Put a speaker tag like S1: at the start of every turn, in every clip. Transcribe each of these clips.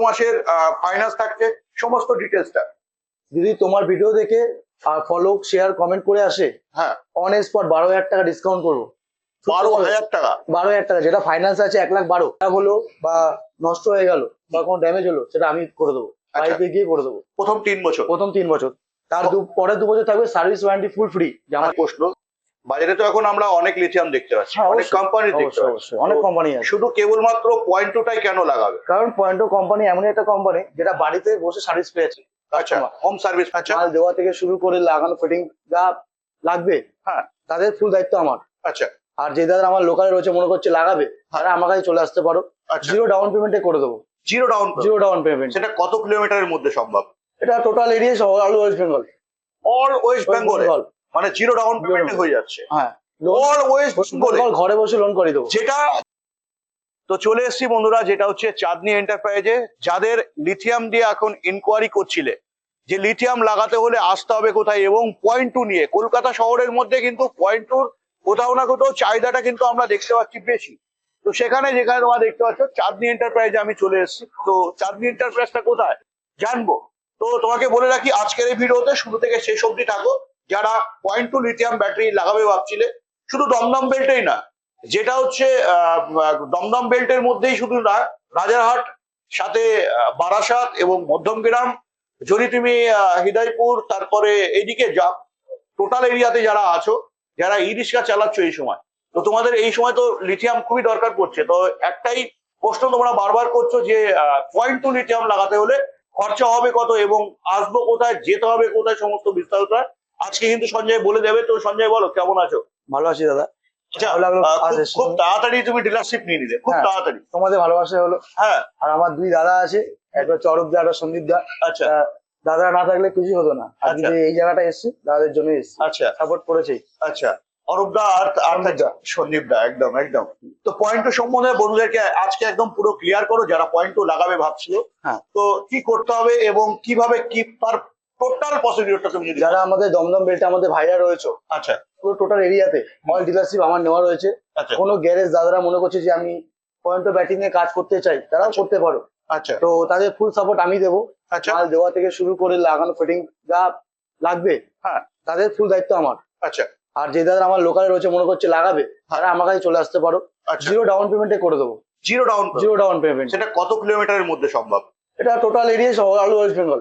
S1: মাসের ফাইন্যান্স থাকছে সমস্ত ডিটেলসটা
S2: যদি তোমার ভিডিও দেখে আর ফলো শেয়ার কমেন্ট করে আসে
S1: হ্যাঁ।
S2: অন স্পট বারো হাজার টাকা ডিসকাউন্ট করব।
S1: বারো হাজার টাকা?
S2: বারো হাজার টাকা যেটা ফাইন্যান্স আছে এক লাখ বারো। টাকা হলো বা নষ্ট হয়ে গেল বা কোনো ড্যামেজ হলো সেটা আমি করে দেবো।
S1: আচ্ছা।
S2: বাড়িতে গিয়ে করে দেবো।
S1: প্রথম তিন বছর?
S2: প্রথম তিন বছর। তার দু পরের দু বছর থাকবে সার্ভিস ওয়ারেন্টি ফুল ফ্রি যেমন
S1: আমার প্রশ্ন? বাজারে তো এখন আমরা অনেক লিথিয়াম দেখতে পাচ্ছি
S2: হ্যাঁ,
S1: অনেক কোম্পানি দেখতে পাচ্ছি।
S2: অনেক কোম্পানি আছে।
S1: শুধু কেবলমাত্র পয়েন্ট টুটাই কেন লাগাবে?
S2: কারণ পয়েন্ট টু কোম্পানি এমন একটা কোম্পানি যেটা বাড়িতে বসে সার্ভিস পেয়েছে
S1: আচ্ছা হোম সার্ভিস আচ্ছা
S2: মাল দেওয়া থেকে শুরু করে লাগানো ফিটিং যা লাগবে
S1: হ্যাঁ।
S2: তাদের ফুল দায়িত্ব আমার।
S1: আচ্ছা।
S2: আর যে দাদা আমার লোকালে রয়েছে মনে করছে লাগাবে তারা আমার কাছে চলে আসতে পারো। জিরো ডাউন পেমেন্টে করে দেবো।
S1: Zero down
S2: zero down payment
S1: সেটা কত কিলোমিটারের মধ্যে সম্ভব?
S2: এটা total area all West Bengal
S1: all West বেঙ্গলে মানে জিরো ডাউন পেমেন্টে হয়ে যাচ্ছে।
S2: হ্যাঁ। ঘরে বসে লোন করে দেবো।
S1: যেটা তো চলে এসেছি বন্ধুরা যেটা হচ্ছে চাঁদনি এন্টারপ্রাইজে যাদের লিথিয়াম দিয়ে এখন ইনকোয়ারি করছিলে যে লিথিয়াম লাগাতে হলে আসতে হবে কোথায় এবং পয়েন্ট টু নিয়ে কলকাতা শহরের মধ্যে কিন্তু পয়েন্ট টুর কোথাও না কোথাও চাহিদাটা কিন্তু আমরা দেখতে পাচ্ছি বেশি। তো সেখানে যেখানে তোমরা দেখতে পাচ্ছ চাঁদনি এন্টারপ্রাইজে আমি চলে এসেছি। তো চাঁদনি এন্টারপ্রাইজটা কোথায়? জানব। তো তোমাকে বলে রাখি আজকের এই ভিডিওতে শুরু থেকে শেষ অবধি থাকো। যারা পয়েন্ট টু লিথিয়াম ব্যাটারি লাগাবে ভাবছিলে, শুধু দমদম বেল্টেই না, যেটা হচ্ছে দমদম বেল্টের মধ্যেই শুধু না, রাজারহাট, সাথে বারাসাত এবং মধ্যমগ্রাম যদি তুমি হৃদয়পুর, তারপরে এইদিকে যা টোটাল এরিয়াতে যারা আছো, যারা ই রিক্সা চালাচ্ছ এই সময়, তো তোমাদের এই সময় তো লিথিয়াম খুবই দরকার পড়ছে, তো একটাই প্রশ্ন তোমরা বারবার করছ যে পয়েন্ট টু লিথিয়াম লাগাতে হলে খরচা হবে কত এবং আসব কোথায়, যেতে হবে কোথায়, সমস্ত বিস্তারিত আজকে কিন্তু সঞ্জয় বলে দেবে। তো সঞ্জয় বলো কেমন আছো?
S2: ভালো আছি দাদা।
S1: আচ্ছা খুব- তাড়াতাড়ি তুমি ডিলারশিপ নিয়ে নিলে খুব
S2: হ্যাঁ।
S1: তাড়াতাড়ি।
S2: তোমাদের ভালোবাসা হলো।
S1: হ্যাঁ।
S2: আর আমার দুই দাদা আছে চরক দা একটা সন্দীপ দা।
S1: আচ্ছা।
S2: দাদা না থাকলে কিছুই হতো না। আজকে
S1: আচ্ছা।
S2: এই জায়গাটা এসছি দাদাদের জন্য এসছি।
S1: আচ্ছা।
S2: সাপোর্ট করেছি
S1: আচ্ছা। অরূপদা আর আর
S2: সন্দীপদা।
S1: সন্দীপদা একদম একদম। তো পয়েন্ট সম্বন্ধে বন্ধুদেরকে আজকে একদম পুরো ক্লিয়ার করো যারা পয়েন্ট লাগাবে ভাবছিল।
S2: হ্যাঁ।
S1: তো কি করতে হবে এবং কীভাবে কি তার টোটাল প্রসিডিওরটা তুমি যদি
S2: যারা আমাদের দমদম বেল্টে আমাদের ভাইরা রয়েছে
S1: আচ্ছা।
S2: পুরো টোটাল এরিয়াতে অল ডিলারশিপ আমার নেওয়া রয়েছে।
S1: আচ্ছা।
S2: কোনো গ্যারেজ দাদারা মনে করছে যে আমি পয়েন্ট ব্যাটিং এ কাজ করতে চাই তারাও
S1: আচ্ছা।
S2: করতে পারো।
S1: আচ্ছা।
S2: তো তাদের ফুল সাপোর্ট আমি দেবো।
S1: আচ্ছা।
S2: মাল দেওয়া থেকে শুরু করে লাগানো ফিটিং যা লাগবে
S1: হ্যাঁ।
S2: তাদের ফুল দায়িত্ব আমার।
S1: আচ্ছা।
S2: আর যে দাদা আমার লোকালে রয়েছে মনে করছে লাগাবে তারা আমার কাছে চলে আসতে পারো। জিরো ডাউন পেমেন্টে করে দেবো।
S1: Zero down
S2: zero down payment
S1: সেটা কত কিলোমিটারের মধ্যে সম্ভব?
S2: এটা total area all West Bengal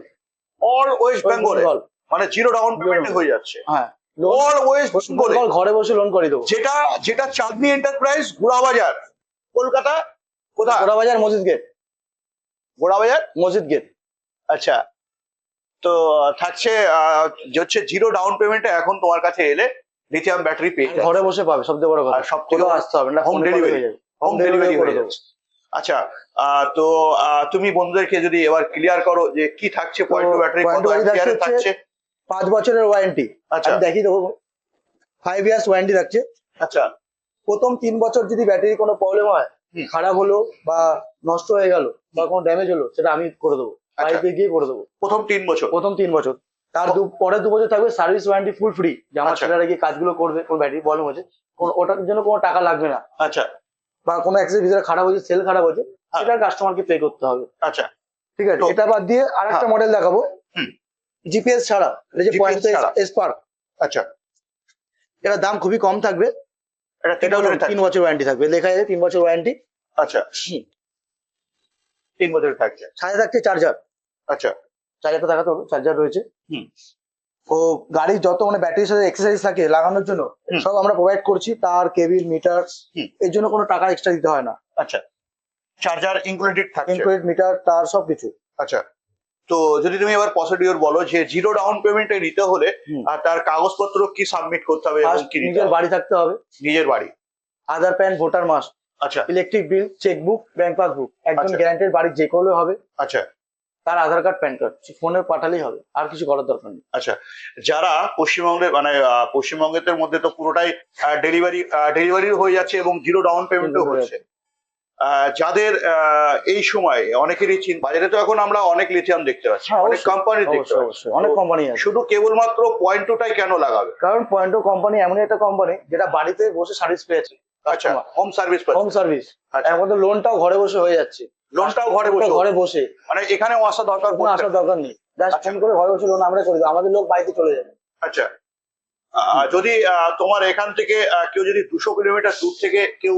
S1: all West বেঙ্গলে মানে জিরো ডাউন পেমেন্টে হয়ে যাচ্ছে।
S2: হ্যাঁ।
S1: অল ওয়েস্ট বেঙ্গলে
S2: বেঙ্গল ঘরে বসে লোন করে দেবো।
S1: যেটা যেটা চাঁদনি এন্টারপ্রাইজ গোড়াবাজার কলকাতা কোথায়?
S2: মসজিদ গেট।
S1: গোড়াবাজার
S2: মসজিদ গেট।
S1: আচ্ছা। তো থাকছে হচ্ছে জিরো ডাউন পেমেন্টে এখন তোমার কাছে এলে লিথিয়াম ব্যাটারি পেয়ে
S2: ঘরে বসে পাবে সবচেয়ে বড় কথা।
S1: সবথেকে
S2: কোথাও আসতে হবে না হোম ডেলিভারি
S1: হোম ডেলিভারি
S2: করে
S1: হয়ে
S2: দেবো।
S1: যাচ্ছে। আচ্ছা তো তুমি বন্ধুদেরকে যদি এবার ক্লিয়ার করো যে কি থাকছে পয়েন্ট ব্যাটারি কত অ্যাম্পিয়ারে
S2: থাকছে
S1: থাকছে?
S2: পাঁচ বছরের ওয়ারেন্টি
S1: আচ্ছা।
S2: আমি দেখিয়ে দেবো ফাইভ ইয়ার্স ওয়ারেন্টি থাকছে।
S1: আচ্ছা।
S2: প্রথম তিন বছর যদি ব্যাটারি কোনো প্রবলেম হয় খারাপ হলো বা নষ্ট হয়ে গেল বা কোনো ড্যামেজ হলো সেটা আমি করে দেবো।
S1: আচ্ছা।
S2: বাড়িতে গিয়ে করে দেবো।
S1: প্রথম তিন বছর?
S2: প্রথম তিন বছর। তার দু পরের দু বছর থাকবে সার্ভিস ওয়ারেন্টি ফুল ফ্রি যে আমার
S1: আচ্ছা।
S2: ছেলেরা গিয়ে কাজগুলো করবে কোন ব্যাটারি প্রবলেম হচ্ছে কোনো- ওটার জন্য কোনো টাকা লাগবে না।
S1: আচ্ছা।
S2: বা কোনো অ্যাক্সেস ভিতরে খারাপ হয়েছে সেল খারাপ হয়েছে
S1: হ্যাঁ।
S2: সেটা কাস্টমারকে পে করতে হবে।
S1: আচ্ছা।
S2: ঠিক আছে এটা বাদ দিয়ে আরেকটা
S1: হ্যাঁ।
S2: মডেল দেখাবো।
S1: হুম।
S2: জিপিএস ছাড়া এটা যে পয়েন্ট। স্পার্ক
S1: আচ্ছা।
S2: এটা দাম খুবই কম থাকবে।
S1: এটা তিন
S2: বছর ওয়ারেন্টি থাকবে। লেখা আছে তিন বছর ওয়ারেন্টি
S1: আচ্ছা। তিন বছরের থাকছে
S2: সাথে থাকছে চার্জার
S1: আচ্ছা।
S2: চার্জারটা দেখাতে হবে চার্জার রয়েছে।
S1: হুম।
S2: ও গাড়ির যত মানে ব্যাটারির সাথে এক্সারসাইজ থাকে লাগানোর জন্য সব আমরা প্রোভাইড করছি তার কেবিল মিটার এর জন্য কোনো টাকা এক্সট্রা দিতে হয় না।
S1: আচ্ছা। চার্জার ইনক্লুডেড থাকে
S2: ইনক্লুডেড মিটার তার সব কিছু।
S1: আচ্ছা। তো যদি তুমি এবার প্রসিডিওর বলো যে জিরো ডাউন পেমেন্টে নিতে হলে আর তার কাগজপত্র কি সাবমিট করতে হবে এবং কি
S2: নিজের বাড়ি থাকতে হবে।
S1: নিজের বাড়ি।
S2: আধার প্যান ভোটার মাস
S1: আচ্ছা।
S2: Electric bill chequebook bank passbook
S1: আচ্ছা।
S2: গ্যারান্টেড বাড়ি যে করলে হবে।
S1: আচ্ছা।
S2: তার আধার কার্ড প্যান কার্ড ফোনে পাঠালেই হবে আর কিছু করার দরকার নেই।
S1: আচ্ছা যারা পশ্চিমবঙ্গের মানে পশ্চিমবঙ্গের মধ্যে তো পুরোটাই ডেলিভারি ডেলিভারি হয়ে যাচ্ছে এবং জিরো ডাউন পেমেন্টও
S2: হয়ে
S1: হচ্ছে। আহ, যাদের এই সময় অনেকেরই বাজারে তো এখন আমরা অনেক লিথিয়াম দেখতে পাচ্ছি
S2: হ্যাঁ,
S1: অনেক কোম্পানি দেখতে পাচ্ছি।
S2: অনেক কোম্পানি
S1: শুধু কেবলমাত্র পয়েন্ট টুটাই কেন লাগাবে?
S2: কারণ পয়েন্ট টু কোম্পানি এমন একটা কোম্পানি যেটা বাড়িতে বসে সার্ভিস পেয়েছে
S1: আচ্ছা হোম সার্ভিস
S2: হোম সার্ভিস
S1: আচ্ছা।
S2: আমাদের লোনটাও ঘরে বসে হয়ে যাচ্ছে।
S1: লোনটাও ঘরে বসে
S2: ঘরে বসে।
S1: মানে এখানেও আসা দরকার
S2: কোনো আসার দরকার নেই। জাস্ট
S1: আচ্ছা।
S2: ফোন করে ঘরে বসে লোন আমরা করে দেবো। আমাদের লোক বাড়িতে চলে যাবে।
S1: আচ্ছা। যদি তোমার এখান থেকে কেউ যদি দুশো কিলোমিটার দূর থেকে কেউ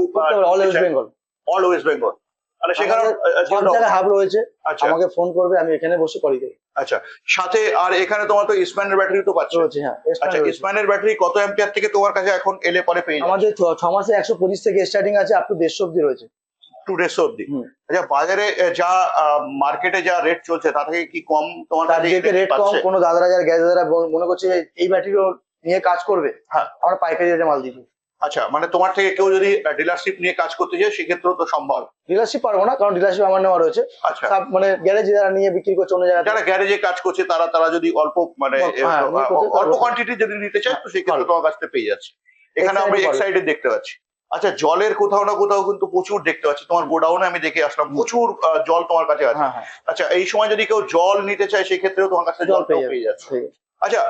S2: অল ওয়েস্ট বেঙ্গল
S1: অল ওয়েস্ট বেঙ্গল তাহলে সেখানে
S2: সব জায়গায় হাব রয়েছে।
S1: আচ্ছা।
S2: আমাকে ফোন করবে আমি এখানে বসে করি। দেবো
S1: আচ্ছা। সাথে আর এখানে তোমার তো ইসম্যানের ব্যাটারি তো পাচ্ছ।
S2: হ্যাঁ।
S1: আচ্ছা ইসম্যানের ব্যাটারি কত অ্যাম্পিয়ার থেকে তোমার কাছে এখন এলে পরে পেয়ে
S2: আমাদের ছ মাসে একশো পঁচিশ থেকে স্টার্টিং আছে আপ টু দেড়শো অব্দি রয়েছে।
S1: টু ডেস অব্দি আচ্ছা বাজারে যা মার্কেটে যা রেট চলছে তা থেকে কি কম তোমার
S2: রেট কম কোনো দাদারা যারা গ্যাস দাদারা মনে করছে যে এই ব্যাটারিও নিয়ে কাজ করবে
S1: হ্যাঁ।
S2: আমরা পাইকারি রেটে মাল দিচ্ছি।
S1: আচ্ছা মানে তোমার থেকে কেউ যদি ডিলারশিপ নিয়ে কাজ করতে চায় সেক্ষেত্রেও তো সম্ভব।
S2: ডিলারশিপ পারব না কারণ ডিলারশিপ আমার নেওয়া রয়েছে।
S1: আচ্ছা।
S2: মানে গ্যারেজ যারা নিয়ে বিক্রি করছে অন্য জায়গায়
S1: যারা গ্যারেজে কাজ করছে তারা তারা যদি অল্প মানে
S2: হ্যাঁ,
S1: অল্প কোয়ান্টিটি যদি নিতে চায় তো সেক্ষেত্রে
S2: পারবে।
S1: তোমার কাছ থেকে পেয়ে যাচ্ছে। এখানে আমরা
S2: Excited
S1: এক সাইডে দেখতে পাচ্ছি। আচ্ছা জলের কোথাও না কোথাও কিন্তু প্রচুর দেখতে পাচ্ছি। তোমার গোডাউনে আমি দেখে আসলাম প্রচুর জল তোমার কাছে আছে।
S2: হ্যাঁ হ্যাঁ।
S1: আচ্ছা এই সময় যদি কেউ জল নিতে চায় সেক্ষেত্রেও তোমার কাছে
S2: জল পেয়ে
S1: যাচ্ছে। আচ্ছা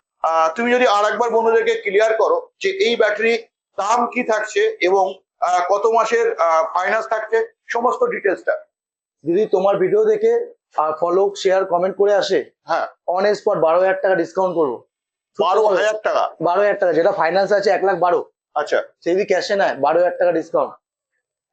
S1: তুমি যদি আর একবার বন্ধুদেরকে ক্লিয়ার করো যে এই ব্যাটারি দাম কি থাকছে এবং কত মাসের ফাইন্যান্স থাকছে সমস্ত ডিটেলসটা
S2: যদি তোমার ভিডিও দেখে আর ফলো শেয়ার কমেন্ট করে আসে।
S1: হ্যাঁ।
S2: অন স্পট বারো হাজার টাকা ডিসকাউন্ট করব।
S1: বারো হাজার টাকা।
S2: বারো হাজার টাকা যেটা ফাইন্যান্স আছে এক লাখ বারো।
S1: আচ্ছা।
S2: সে যদি ক্যাশে নেয় বারো হাজার টাকা ডিসকাউন্ট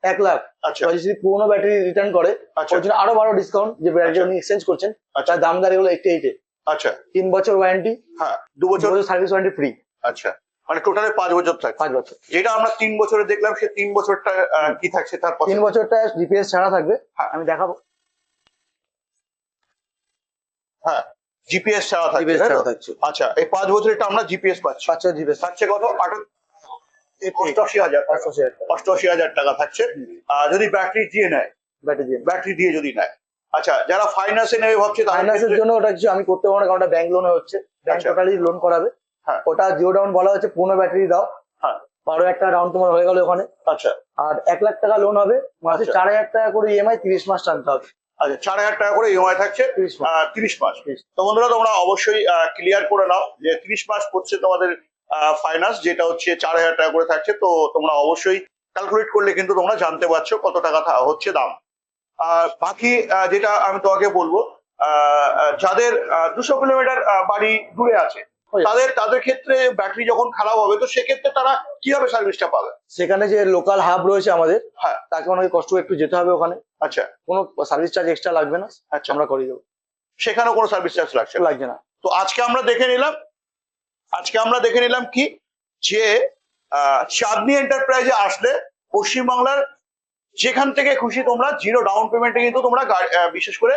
S2: এক লাখ।
S1: আচ্ছা।
S2: যদি পুরোনো ব্যাটারি রিটার্ন করে
S1: আচ্ছা।
S2: ওর জন্য আরও বারো ডিসকাউন্ট যে ব্যাটারি
S1: আচ্ছা।
S2: উনি এক্সচেঞ্জ করছেন
S1: আচ্ছা।
S2: তার দাম দাঁড়িয়ে হলো এইটি এইটে
S1: আচ্ছা।
S2: তিন বছর ওয়ারেন্টি
S1: হ্যাঁ দু বছর
S2: সার্ভিস ওয়ারেন্টি ফ্রি
S1: আচ্ছা। মানে টোটালে পাঁচ বছর থাকছে।
S2: পাঁচ বছর।
S1: যেটা আমরা তিন বছরে দেখলাম সে তিন বছরটা কি থাকছে তার
S2: তিন বছরটা জিপিএস ছাড়া থাকবে।
S1: হ্যাঁ।
S2: আমি দেখাবো।
S1: হ্যাঁ জিপিএস ছাড়া থাকছে আচ্ছা এই পাঁচ বছরটা আমরা জিপিএস পাচ্ছি।
S2: পাঁচ ছয় জিপিএস
S1: থাকছে কত? অষ্টআশি হাজার অষ্টআশি হাজার টাকা। থাকছে। আর যদি ব্যাটারি দিয়ে নেয়
S2: ব্যাটারি দিয়ে।
S1: ব্যাটারি দিয়ে যদি নেয়। আচ্ছা যারা ফাইন্যান্সে নেবে ভাবছে
S2: ফাইন্যান্সের জন্য ওটা কিছু আমি করতে পারব না কারণ ওটা ব্যাংক লোনে হচ্ছে। ব্যাংক
S1: আচ্ছা।
S2: টোটালি লোন করাবে।
S1: হ্যাঁ।
S2: ওটা জিরো ডাউন বলা হচ্ছে পুরোনো ব্যাটারি দাও।
S1: হ্যাঁ।
S2: বারো টাকা ডাউন তোমার হয়ে গেল ওখানে।
S1: আচ্ছা।
S2: আর এক লাখ টাকা লোন হবে মাসে
S1: আচ্ছা।
S2: চার হাজার টাকা করে ইএমআই তিরিশ মাস টানতে হবে।
S1: আচ্ছা চার হাজার টাকা করে ইএমআই থাকছে
S2: তিরিশ মাস।
S1: তিরিশ মাস।
S2: 30
S1: তো বন্ধুরা তোমরা অবশ্যই ক্লিয়ার করে নাও যে তিরিশ মাস পড়ছে তোমাদের ফাইন্যান্স যেটা হচ্ছে চার হাজার টাকা করে থাকছে তো তোমরা অবশ্যই ক্যালকুলেট করলে কিন্তু তোমরা জানতে পারছ কত টাকা হচ্ছে দাম। আর বাকি যেটা আমি তোমাকে বলব যাদের দুশো কিলোমিটার বাড়ি দূরে আছে তাদের তাদের ক্ষেত্রে ব্যাটারি যখন খারাপ হবে তো সেক্ষেত্রে তারা কীভাবে সার্ভিসটা পাবে?
S2: সেখানে যে লোকাল হাব রয়েছে আমাদের
S1: হ্যাঁ।
S2: তাকে অনেক কষ্ট একটু যেতে হবে ওখানে।
S1: আচ্ছা।
S2: কোনো সার্ভিস চার্জ এক্সট্রা লাগবে না
S1: আচ্ছা।
S2: আমরা করে দেবো।
S1: সেখানেও কোনো সার্ভিস চার্জ লাগছে
S2: লাগছে না।
S1: তো আজকে আমরা দেখে নিলাম আজকে আমরা দেখে নিলাম কি? যে চাঁদনি এন্টারপ্রাইজে আসলে পশ্চিমবাংলার যেখান থেকে খুশি তোমরা জিরো ডাউন পেমেন্টে কিন্তু তোমরা বিশেষ করে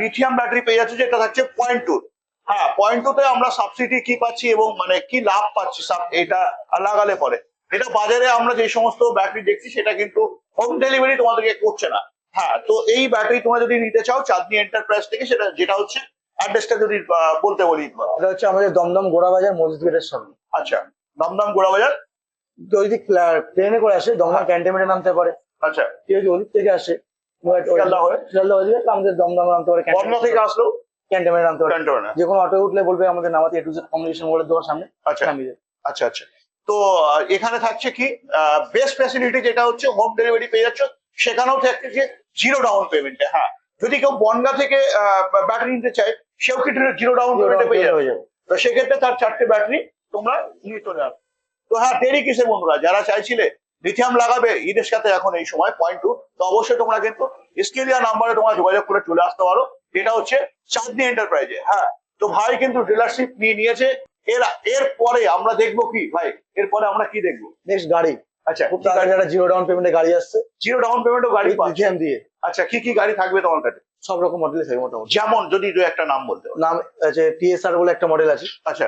S1: লিথিয়াম ব্যাটারি পেয়ে যাচ্ছ, যেটা থাকছে পয়েন্ট টু হ্যাঁ পয়েন্ট টু তে আমরা সাবসিডি কি পাচ্ছি এবং মানে কি লাভ পাচ্ছি এটা লাগালে পরে। এটা বাজারে আমরা যে সমস্ত ব্যাটারি দেখছি, সেটা কিন্তু হোম ডেলিভারি তোমাদেরকে করছে না। হ্যাঁ তো এই ব্যাটারি তোমরা যদি নিতে চাও, চাঁদনি এন্টারপ্রাইজ থেকে, সেটা যেটা হচ্ছে অ্যাড্রেসটা যদি বলতে বলি।
S2: এটা হচ্ছে আমাদের দমদম গোড়াবাজার মসজিদ গেটের সামনে।
S1: আচ্ছা দমদম গোড়াবাজার
S2: যদি প্লেনে করে আসে দমদম। ক্যান্টনমেন্টে নামতে পারে।
S1: আচ্ছা।
S2: কেউ যদি ওদিক থেকে আসে। আমাদের দমদম নামতে পারে
S1: বনগা থেকে আসলো?
S2: ক্যান্টনমেন্টে নামতে পারে। যে কোনো অটো উঠলে বলবে আমাদের নামাতে কমিউনিকেশন দোকান সামনে।
S1: আচ্ছা। আচ্ছা আচ্ছা। তো এখানে থাকছে কি বেস্ট ফ্যাসিলিটি যেটা হচ্ছে হোম ডেলিভারি পেয়ে যাচ্ছ। সেখানেও থাকছে যে জিরো ডাউন পেমেন্টে হ্যাঁ। যদি কেউ বনগা থেকে ব্যাটারি নিতে চায় সেও কি জিরো ডাউন পেমেন্টে পেয়ে যাবে। তো সেক্ষেত্রে তার চারটে ব্যাটারি তোমরা নিয়ে চলে আসবে। তো হ্যাঁ দেরি কিসে বন্ধুরা? যারা চাইছিলে লিথিয়াম লাগাবে ঈদের সাথে এখন এই সময় পয়েন্ট টু তো অবশ্যই তোমরা কিন্তু স্কেলিয়া নাম্বারে তোমরা যোগাযোগ করে চলে আসতে পারো। এটা হচ্ছে চাঁদনি এন্টারপ্রাইজে হ্যাঁ তো ভাই কিন্তু ডিলারশিপ নিয়ে নিয়েছে। এর এর পরে আমরা দেখব কি ভাই? এরপরে আমরা কি দেখব?
S2: নেক্সট গাড়ি।
S1: আচ্ছা
S2: খুব তাড়াতাড়ি একটা জিরো ডাউন পেমেন্টে গাড়ি আসছে।
S1: জিরো ডাউন পেমেন্টও গাড়ি
S2: লিথিয়াম দিয়ে।
S1: আচ্ছা কি কি গাড়ি থাকবে তোমার কাছে?
S2: সব রকম মডেল থাকবে মোটামুটি।
S1: যেমন যদি দু একটা নাম বলতে
S2: নাম আছে টিএসআর বলে একটা মডেল আছে।
S1: আচ্ছা।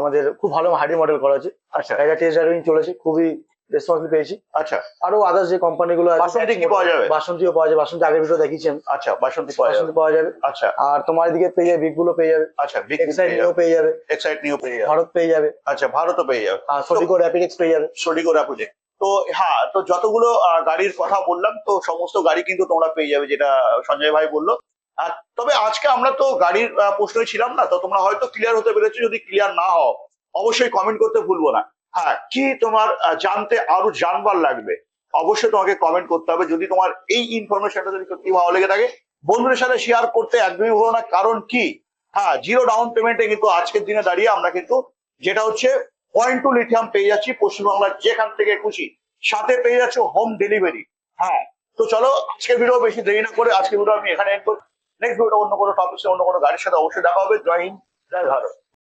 S2: আমাদের খুব ভালো হার্ডি মডেল করা আছে
S1: আচ্ছা।
S2: এটা টেস্ট ড্রাইভিং চলেছে খুবই রেসপন্সিবল পেয়েছি।
S1: আচ্ছা।
S2: আরও আদার্স যে কোম্পানি গুলো আছে
S1: বাসন্তী কি পাওয়া যাবে?
S2: বাসন্তীও পাওয়া যাবে বাসন্তী আগের ভিডিও দেখিয়েছেন
S1: আচ্ছা বাসন্তী পাওয়া যাবে।
S2: পাওয়া যাবে।
S1: আচ্ছা।
S2: আর তোমার এদিকে পেয়ে যাবে বিগগুলো পেয়ে যাবে।
S1: আচ্ছা বিগ
S2: এক্সাইড নিও পেয়ে যাবে।
S1: এক্সাইট নিউ পেয়ে যাবে।
S2: ভারত পেয়ে যাবে।
S1: আচ্ছা ভারতও পেয়ে যাবে।
S2: আর সটিকো র্যাপিড এক্স পেয়ে যাবে।
S1: সঠিক ওরা প্রজেক্ট তো হ্যাঁ তো যতগুলো গাড়ির কথা বললাম তো সমস্ত গাড়ি কিন্তু তোমরা পেয়ে যাবে যেটা সঞ্জয় ভাই বলল। তবে আজকে আমরা তো গাড়ির আহ, প্রশ্নই ছিলাম না তো তোমরা হয়তো ক্লিয়ার হতে পেরেছ যদি ক্লিয়ার না হও অবশ্যই কমেন্ট করতে ভুলবো না। হ্যাঁ কি তোমার জানতে আরও জানবার লাগবে? অবশ্যই তোমাকে কমেন্ট করতে হবে যদি তোমার এই ইনফরমেশনটা যদি সত্যি ভালো লেগে থাকে বন্ধুদের সাথে শেয়ার করতে একদমই হলো না। কারণ কি? হ্যাঁ জিরো ডাউন পেমেন্টে কিন্তু আজকের দিনে দাঁড়িয়ে আমরা কিন্তু যেটা হচ্ছে পয়েন্ট টু লিথিয়াম পেয়ে যাচ্ছি পশ্চিমবাংলার যেখান থেকে খুশি। সাথে পেয়ে যাচ্ছে হোম ডেলিভারি হ্যাঁ। তো চলো আজকের ভিডিও বেশি দেরি না করে আজকের ভিডিও আমি এখানে এন্ড করি নেক্সট ভিডিও অন্য কোনো টপিক অন্য কোনো গাড়ির সাথে অবশ্যই দেখা হবে। জয় হিন্দ জয় ভারত।